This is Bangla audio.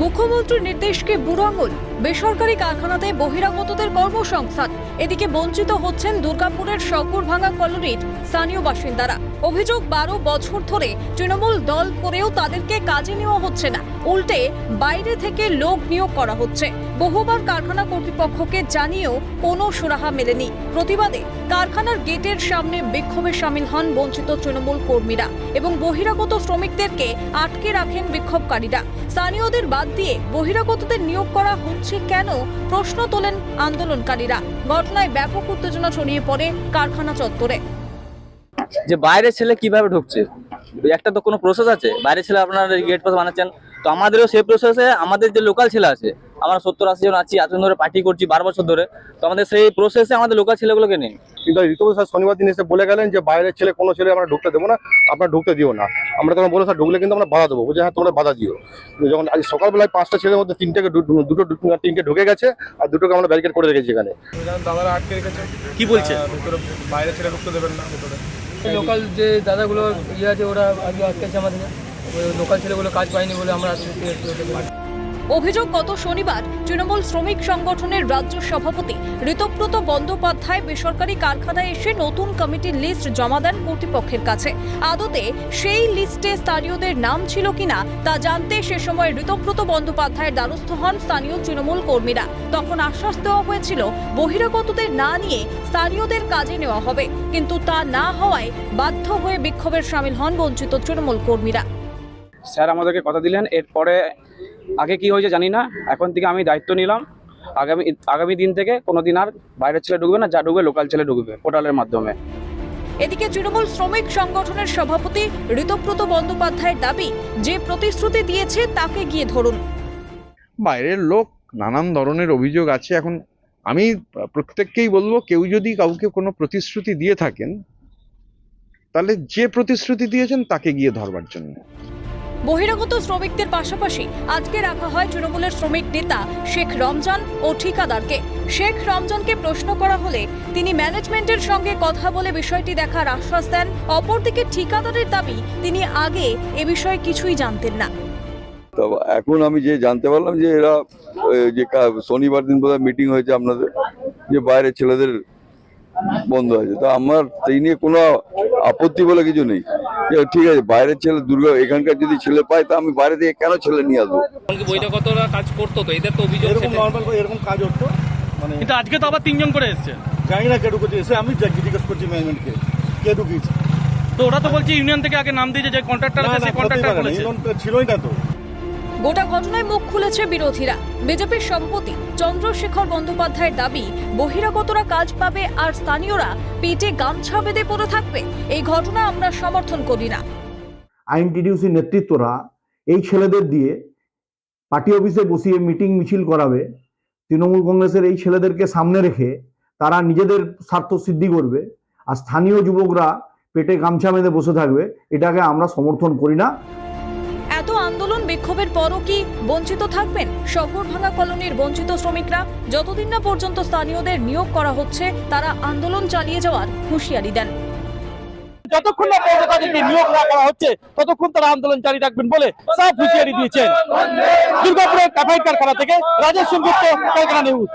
মুখ্যমন্ত্রীর নির্দেশকে বুড়ো আঙুল। বেসরকারি কারখানাতে বহিরাগতদের কর্মসংস্থান। এদিকে বঞ্চিত হচ্ছেন দুর্গাপুরের শকুরভাঙ্গা কলোনির স্থানীয় বাসিন্দারা। অভিযোগ বারো বছর ধরে তৃণমূল দল করেও তাদেরকে কাজে নেওয়া হচ্ছে না। উল্টে বাইরে থেকে লোক নিয়োগ করা হচ্ছে। বহুবার কারখানা কর্তৃপক্ষকে জানিয়েও কোনো সুরাহা মেলেনি। প্রতিবাদে কারখানার গেটের সামনে বিক্ষোভে সামিল হন বঞ্চিত তৃণমূল কর্মীরা এবং বহিরাগত শ্রমিকদেরকে আটকে রাখেন বিক্ষোভকারীরা। স্থানীয়দের বাদ দিয়ে বহিরাগতদের নিয়োগ করা হচ্ছে কেন প্রশ্ন তোলেন আন্দোলনকারীরা? ঘটনায় ব্যাপক উত্তেজনা ছড়িয়ে পড়ে কারখানা চত্বরে। যে বাইরের ছেলে কীভাবে ঢুকছে? একটা তো কোনো প্রসেস আছে। বাইরের ছেলে আপনারা গেট পাস বানাচ্ছেন। তো আমাদেরও সেই প্রসেসে আমাদের যে লোকাল ছেলে আছে আমরা সত্তর আশি জন আছি এতদিন ধরে পার্টি করছি বারো বছর ধরে। তো আমাদের সেই প্রসেসে আমাদের লোকাল ছেলেগুলোকে নেই কিন্তু ঋতু স্যার শনিবার দিন এসে বলে গেলেন যে বাইরের ছেলে কোনো ছেলে আমরা ঢুকতে দেবো না আপনারা ঢুকতে দিও না। আমরা তখন বলে স্যার ঢুকলে কিন্তু আমরা বাধা দেবো। বলছে হ্যাঁ তোমরা বাধা দিও। যখন আজ সকালবেলায় পাঁচটা ছেলের মধ্যে তিনটাকে দুটো তিনটে ঢুকে গেছে আর দুটোকে আমরা ব্যারিকেড করে রেখেছি এখানে। দাদারা আটকে রেখেছে। কি বলছে? আহ, ভিতরে বাইরে ছেলে ঢুকতে দেবেন না ভিতরে। লোকাল যে দাদাগুলো ইয়ে আছে ওরা আজকে আটকেছে আমাদের। লোকাল ছেলেগুলো কাজ পায়নি বলে আমরা আজকে অভিযোগ, গত শনিবার তৃণমূল শ্রমিক সংগঠনের রাজ্য সভাপতি ঋতব্রত বন্দ্যোপাধ্যায় বেসরকারি কারখানায় এসে নতুন কমিটির লিস্ট জমা দেন কর্তৃপক্ষের কাছে। আদতে সেই লিস্টে স্থানীয়দের নাম ছিল কিনা তা জানতে সে সময় ঋতব্রত বন্দ্যোপাধ্যায়ের দ্বারস্থ হন স্থানীয় তৃণমূল কর্মীরা। তখন আশ্বাস দেওয়া হয়েছিল, বহিরাগতদের না নিয়ে স্থানীয়দের কাজে নেওয়া হবে, কিন্তু তা না হওয়ায় বাধ্য হয়ে বিক্ষোভের সামিল হন বঞ্চিত তৃণমূল কর্মীরা। স্যার, আমাদেরকে কথা দিলেন, এরপরে আগে কি হয়েছে জানি না এখন থেকে আমি দায়িত্ব নিলাম। আগামী আগামী দিন থেকে কোনোদিন আর বাইরের ছেলে ঢুকবে না যা ঢুকবে লোকাল ছেলে ঢুকবে পোর্টালের মাধ্যমে। এদিকে তৃণমূল শ্রমিক সংগঠনের সভাপতি ঋতব্রত বন্দ্যোপাধ্যায়ের দাবি যে প্রতিশ্রুতি দিয়েছে তাকে গিয়ে ধরুন। বাইরের লোক নানান ধরনের অভিযোগ আছে এখন আমি প্রত্যেককেই বলব কেউ যদি কাউকে কোনো প্রতিশ্রুতি দিয়ে থাকেন তাহলে যে প্রতিশ্রুতি দিয়েছেন তাকে গিয়ে ধরবার জন্য। বহিরাগত শ্রমিকদের পাশাপাশি আজকে রাখা হয় তৃণমূলের শ্রমিক নেতা শেখ রমজান ও ঠিকাদারকে। শেখ রমজানকে প্রশ্ন করা হলে তিনি ম্যানেজমেন্টের সঙ্গে কথা বলে বিষয়টি দেখার আশ্বাস দেন। অপরদিকে ঠিকাদারের দাবি, তিনি আগে এ বিষয়ে কিছুই জানতেন না। এখন আমি যে জানতে পারলাম যে এরা যে শনিবার দিন বোধহয় মিটিং হয়েছে আপনাদের, যে বাইরের ছেলেদের বন্ধ আছে তা আমার সেই নিয়ে কোনো আপত্তি বলে কিছু নেই। ঠিক আছে বাইরের ছেলে দুর্গা এখানকার যদি ছেলে পাই তা আমি বাইরে থেকে কেন ছেলে নিয়ে আসব? বহিরাগতরা কাজ করতো তো এদের তো অভিযোগ এরকম নর্মাল এরকম কাজ হতো মানে কিন্তু আজকে তো আবার তিনজন করে এসছে। জানি না কে ঢুকেছে এসে আমি জিজ্ঞেস করছি ম্যানেজমেন্টকে কে? ঢুকিয়েছে তো ওরা তো বলছে ইউনিয়ন থেকে আগে নাম দিয়েছে যে কন্ট্রাক্টর আছে সেই কন্ট্রাক্টর বলেছে। ছিলই না তো। গোটা ঘটনায় মুখ খুলেছে বিরোধীরা। বিজেপির সভাপতি চন্দ্রশেখর বন্দ্যোপাধ্যায়ের দাবি, বহিরাগতরা কাজ পাবে আর স্থানীয়রা পেটে গামছা বেঁধে পড়ে থাকবে। এই ঘটনা আমরা সমর্থন করি না। আইনটিডিউসি নেতৃত্বরা এই ছেলেদের দিয়ে পার্টি অফিসে বসিয়ে মিটিং মিছিল করাবে। তৃণমূল কংগ্রেসের এই ছেলেদেরকে সামনে রেখে তারা নিজেদের স্বার্থ সিদ্ধি করবে আর স্থানীয় যুবকরা পেটে গামছা বেঁধে বসে থাকবে। এটাকে আমরা সমর্থন করি না। বিক্ষোভের পরও কি বঞ্চিত থাকবেন? শহরভাঙ্গা কলোনির বঞ্চিত শ্রমিকরা, যতদিন না পর্যন্ত স্থানীয়দের নিয়োগ করা হচ্ছে, তারা আন্দোলন চালিয়ে যাওয়ার হুঁশিয়ারি দেন। যতক্ষণ না পর্যন্ত তাদেরকে নিয়োগ না করা হচ্ছে, ততক্ষণ তারা আন্দোলন জারি রাখবেন বলে সাফ হুঁশিয়ারি দিয়েছেন। দুর্গাপুরের কাফাই কারখানা থেকে রাজেশ কারখানা নিউজ।